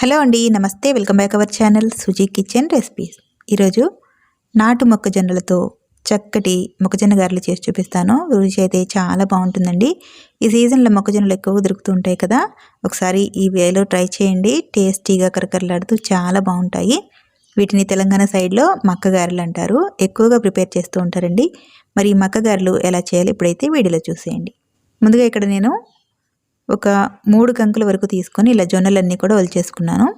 Hello అండి నమస్తే. Welcome back our channel Suji kitchen recipes. ఈరోజు నాటు మొక్కజొన్నలతో చక్కటి మొక్కజొన్న గారెలు చేసి చూపిస్తాను. రుచి అయితే చాలా బాగుంటుందండి. ఈ సీజన్లో మొక్కజొన్నలు ఎక్కువ దొరుకుతూ ఉంటాయి కదా ఒకసారి ఈ వేలో ట్రై చేయండి. టేస్టీగా కరకరలాడుతూ చాలా బాగుంటాయి. వీటిని తెలంగాణ సైడ్లో మక్క గారెలు అంటారు. ఎక్కువగా ప్రిపేర్ చేస్తూ ఉంటారండి. మరి ఈ మక్క గారెలు ఎలా చేయాలి ఇప్పుడైతే వీడియోలో చూసేయండి. ముందుగా ఇక్కడ నేను ఒక మూడు కంకుల వరకు తీసుకొని ఇలా జొన్నలన్నీ కూడా ఒలిచేసుకున్నాను.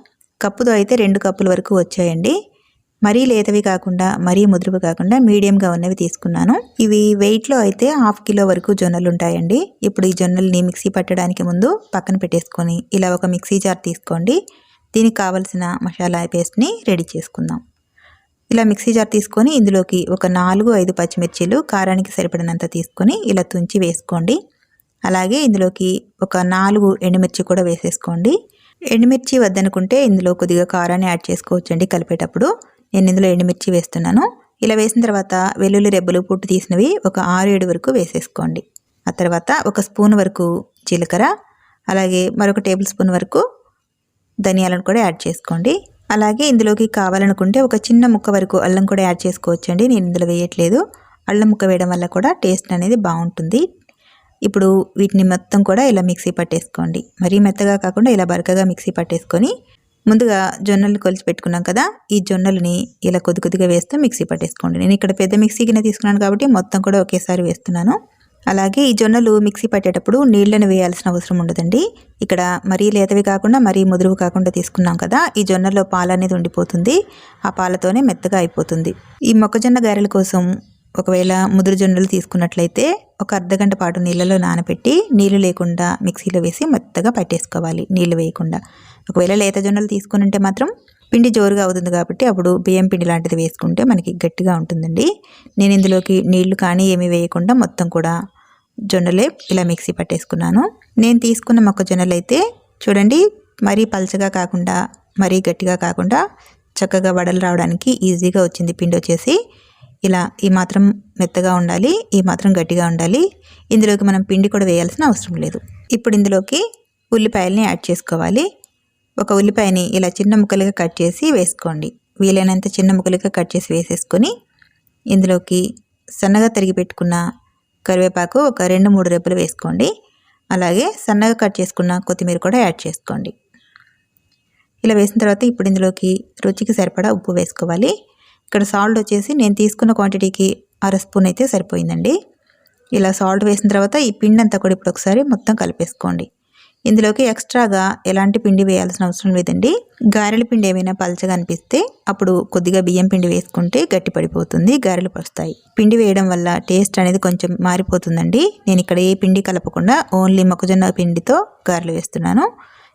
కప్పుతో అయితే రెండు కప్పుల వరకు వచ్చాయండి. మరీ లేతవి కాకుండా మరీ ముదురువి కాకుండా మీడియంగా ఉన్నవి తీసుకున్నాను. ఇవి వెయిట్లో అయితే హాఫ్ కిలో వరకు జొన్నలు ఉంటాయండి ఇప్పుడు ఈ జొన్నల్ని మిక్సీ పట్టడానికి ముందు పక్కన పెట్టేసుకొని ఇలా ఒక మిక్సీ జార్ తీసుకోండి. దీనికి కావలసిన మసాలా పేస్ట్ని రెడీ చేసుకుందాం. ఇలా మిక్సీ జార్ తీసుకొని ఇందులోకి ఒక నాలుగు ఐదు పచ్చిమిర్చీలు కారానికి సరిపడినంత తీసుకొని ఇలా తుంచి వేసుకోండి. అలాగే ఇందులోకి ఒక నాలుగు ఎండుమిర్చి కూడా వేసేసుకోండి. ఎండుమిర్చి వద్దనుకుంటే ఇందులో కొద్దిగా కారాన్ని యాడ్ చేసుకోవచ్చండి కలిపేటప్పుడు. నేను ఇందులో ఎండుమిర్చి వేస్తున్నాను. ఇలా వేసిన తర్వాత వెల్లుల్లి రెబ్బలు పుట్టు తీసినవి ఒక ఆరు ఏడు వరకు వేసేసుకోండి. ఆ తర్వాత ఒక స్పూన్ వరకు జీలకర్ర అలాగే మరొక టేబుల్ స్పూన్ వరకు ధనియాలను కూడా యాడ్ చేసుకోండి. అలాగే ఇందులోకి కావాలనుకుంటే ఒక చిన్న ముక్క వరకు అల్లం కూడా యాడ్ చేసుకోవచ్చండి. నేను ఇందులో వేయట్లేదు. అల్లం ముక్క వేయడం వల్ల కూడా టేస్ట్ అనేది బాగుంటుంది. ఇప్పుడు వీటిని మొత్తం కూడా ఇలా మిక్సీ పట్టేసుకోండి. మరీ మెత్తగా కాకుండా ఇలా బరకగా మిక్సీ పట్టేసుకొని ముందుగా జొన్నలు కొలిచి పెట్టుకున్నాం కదా ఈ జొన్నలని ఇలా కొద్ది కొద్దిగా వేస్తూ మిక్సీ పట్టేసుకోండి. నేను ఇక్కడ పెద్ద మిక్సీ గిన్నె తీసుకున్నాను కాబట్టి మొత్తం కూడా ఒకేసారి వేస్తున్నాను. అలాగే ఈ జొన్నలు మిక్సీ పట్టేటప్పుడు నీళ్ళను వేయాల్సిన అవసరం ఉండదండి. ఇక్కడ మరీ లేతవి కాకుండా మరీ ముదురువు కాకుండా తీసుకున్నాం కదా ఈ జొన్నలో పాలు అనేది ఉండిపోతుంది. ఆ పాలతోనే మెత్తగా అయిపోతుంది. ఈ మొక్కజొన్న గారెల కోసం ఒకవేళ ముదురు జొన్నలు తీసుకున్నట్లయితే ఒక అర్ధగంట పాటు నీళ్ళలో నానబెట్టి నీళ్ళు లేకుండా మిక్సీలో వేసి మెత్తగా పట్టేసుకోవాలి నీళ్ళు వేయకుండా. ఒకవేళ లేత జొన్నలు తీసుకుని ఉంటే మాత్రం పిండి జోరుగా అవుతుంది కాబట్టి అప్పుడు బియ్యం పిండి లాంటిది వేసుకుంటే మనకి గట్టిగా ఉంటుందండి. నేను ఇందులోకి నీళ్ళు కానీ ఏమీ వేయకుండా మొత్తం కూడా జొన్నలే ఇలా మిక్సీ పట్టేసుకున్నాను. నేను తీసుకున్న మొక్కజొన్నలు అయితే చూడండి మరీ పలచగా కాకుండా మరీ గట్టిగా కాకుండా చక్కగా వడలు రావడానికి ఈజీగా వచ్చింది పిండి వచ్చేసి. ఇలా ఈ మాత్రం మెత్తగా ఉండాలి ఈ మాత్రం గట్టిగా ఉండాలి. ఇందులోకి మనం పిండి కూడా వేయాల్సిన అవసరం లేదు. ఇప్పుడు ఇందులోకి ఉల్లిపాయల్ని యాడ్ చేసుకోవాలి. ఒక ఉల్లిపాయని ఇలా చిన్న ముక్కలుగా కట్ చేసి వేసుకోండి. వీలైనంత చిన్న ముక్కలుగా కట్ చేసి వేసేసుకొని ఇందులోకి సన్నగా తరిగి పెట్టుకున్న కరివేపాకు ఒక రెండు మూడు రెబ్బలు వేసుకోండి. అలాగే సన్నగా కట్ చేసుకున్న కొత్తిమీర కూడా యాడ్ చేసుకోండి. ఇలా వేసిన తర్వాత ఇప్పుడు ఇందులోకి రుచికి సరిపడా ఉప్పు వేసుకోవాలి. ఇక్కడ సాల్ట్ వచ్చేసి నేను తీసుకున్న క్వాంటిటీకి అర స్పూన్ అయితే సరిపోయిందండి. ఇలా సాల్ట్ వేసిన తర్వాత ఈ పిండి అంతా కూడా ఇప్పుడు ఒకసారి మొత్తం కలిపేసుకోండి. ఇందులోకి ఎక్స్ట్రాగా ఎలాంటి పిండి వేయాల్సిన అవసరం లేదండి. గారెల పిండి ఏమైనా పలచగా అనిపిస్తే అప్పుడు కొద్దిగా బియ్యం పిండి వేసుకుంటే గట్టి పడిపోతుంది గారెలు పస్తాయి పిండి వేయడం వల్ల టేస్ట్ అనేది కొంచెం మారిపోతుందండి. నేను ఇక్కడ ఏ పిండి కలపకుండా ఓన్లీ మొక్కజొన్న పిండితో గారెలు వేస్తున్నాను.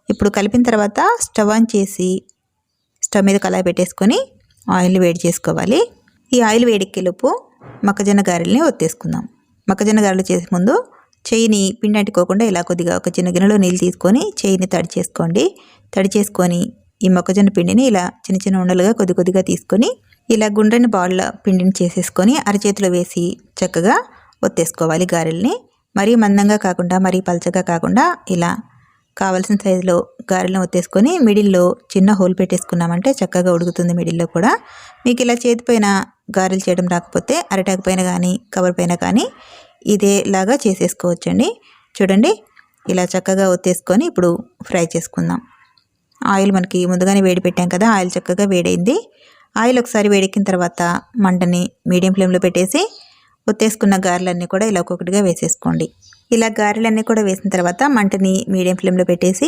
ఇప్పుడు కలిపిన తర్వాత స్టవ్ ఆన్ చేసి స్టవ్ మీద కళాయి పెట్టేసుకొని ఆయిల్ వేడి చేసుకోవాలి. ఈ ఆయిల్ వేడెక్కేలోపు మొక్కజొన్న గారెల్ని ఒత్తేసుకుందాం. మొక్కజొన్న గారెలు చేసే ముందు చేయిని పిండి అంటుకోకుండా ఇలా కొద్దిగా ఒక చిన్న గిన్నెలో నీళ్ళు తీసుకొని చేయిని తడి చేసుకోండి. తడి చేసుకొని ఈ మొక్కజొన్న పిండిని ఇలా చిన్న చిన్న ఉండలుగా కొద్ది కొద్దిగా తీసుకొని ఇలా గుండ్రని బాళ్ళ పిండిని చేసేసుకొని అరచేతిలో వేసి చక్కగా ఒత్తేసుకోవాలి గారెల్ని. మరీ మందంగా కాకుండా మరీ పలచగా కాకుండా ఇలా కావాల్సిన సైజులో గారెలను ఒత్తేసుకొని మిడిల్లో చిన్న హోల్ పెట్టేసుకున్నామంటే చక్కగా ఉడుకుతుంది మిడిల్లో కూడా. మీకు ఇలా చేతిపైన గారెలు చేయడం రాకపోతే అరటాకు పైన కానీ కవర్ పైన కానీ ఇదేలాగా చేసేసుకోవచ్చండి. చూడండి ఇలా చక్కగా ఒత్తేసుకొని ఇప్పుడు ఫ్రై చేసుకుందాం. ఆయిల్ మనకి ముందుగానే వేడి పెట్టాం కదా ఆయిల్ చక్కగా వేడైంది. ఆయిల్ ఒకసారి వేడెక్కిన తర్వాత మంటని మీడియం ఫ్లేమ్లో పెట్టేసి ఒత్తేసుకున్న గారెలన్నీ కూడా ఇలా ఒక్కొక్కటిగా వేసేసుకోండి. ఇలా గారెలన్నీ కూడా వేసిన తర్వాత మంటని మీడియం ఫ్లేమ్లో పెట్టేసి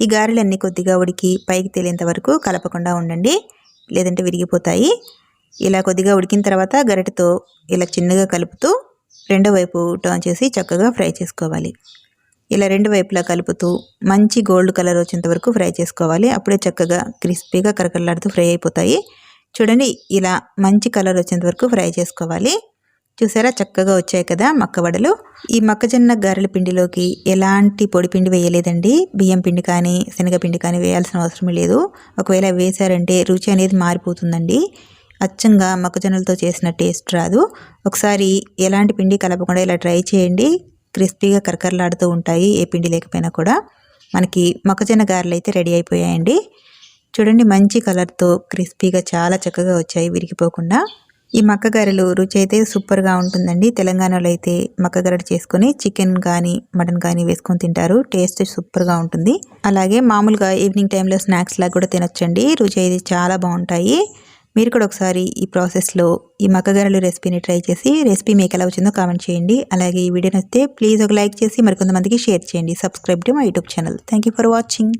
ఈ గారెలన్నీ కొద్దిగా ఉడికి పైకి తేలేంత వరకు కలపకుండా ఉండండి. లేదంటే విరిగిపోతాయి. ఇలా కొద్దిగా ఉడికిన తర్వాత గరిటతో ఇలా చిన్నగా కలుపుతూ రెండో వైపు టర్న్ చేసి చక్కగా ఫ్రై చేసుకోవాలి. ఇలా రెండు వైపులా కలుపుతూ మంచి గోల్డ్ కలర్ వచ్చేంత వరకు ఫ్రై చేసుకోవాలి. అప్పుడే చక్కగా క్రిస్పీగా కరకరలాడుతూ ఫ్రై అయిపోతాయి. చూడండి ఇలా మంచి కలర్ వచ్చేంత వరకు ఫ్రై చేసుకోవాలి. చూసారా? చక్కగా వచ్చాయి కదా మక్కవడలు. ఈ మొక్కజొన్న గారెల పిండిలోకి ఎలాంటి పొడి పిండి వేయలేదండి. బియ్యం పిండి కానీ శనగపిండి కానీ వేయాల్సిన అవసరం లేదు. ఒకవేళ వేశారంటే రుచి అనేది మారిపోతుందండి. అచ్చంగా మొక్కజొన్నలతో చేసిన టేస్ట్ రాదు. ఒకసారి ఎలాంటి పిండి కలపకుండా ఇలా ట్రై చేయండి. క్రిస్పీగా కరకరలాడుతూ ఉంటాయి ఏ పిండి లేకపోయినా కూడా. మనకి మొక్కజొన్న గారెలు అయితే రెడీ అయిపోయాయండి. చూడండి మంచి కలర్తో క్రిస్పీగా చాలా చక్కగా వచ్చాయి విరిగిపోకుండా. ఈ మక్కగారెలు రుచి అయితే సూపర్గా ఉంటుందండి. తెలంగాణలో అయితే మక్క గరడు చేసుకొని చికెన్ కానీ మటన్ కానీ వేసుకొని తింటారు. టేస్ట్ సూపర్గా ఉంటుంది. అలాగే మామూలుగా ఈవినింగ్ టైంలో స్నాక్స్ లాగా కూడా తినొచ్చండి. రుచి అయితే చాలా బాగుంటాయి. మీరు కూడా ఒకసారి ఈ ప్రాసెస్లో ఈ మక్కగారెలు రెసిపీని ట్రై చేసి రెసిపీ మీకు ఎలా వచ్చిందో కామెంట్ చేయండి. అలాగే ఈ వీడియో నచ్చితే ప్లీజ్ ఒక లైక్ చేసి మరికొంతమందికి షేర్ చేయండి. Subscribe to my YouTube channel. Thank for watching.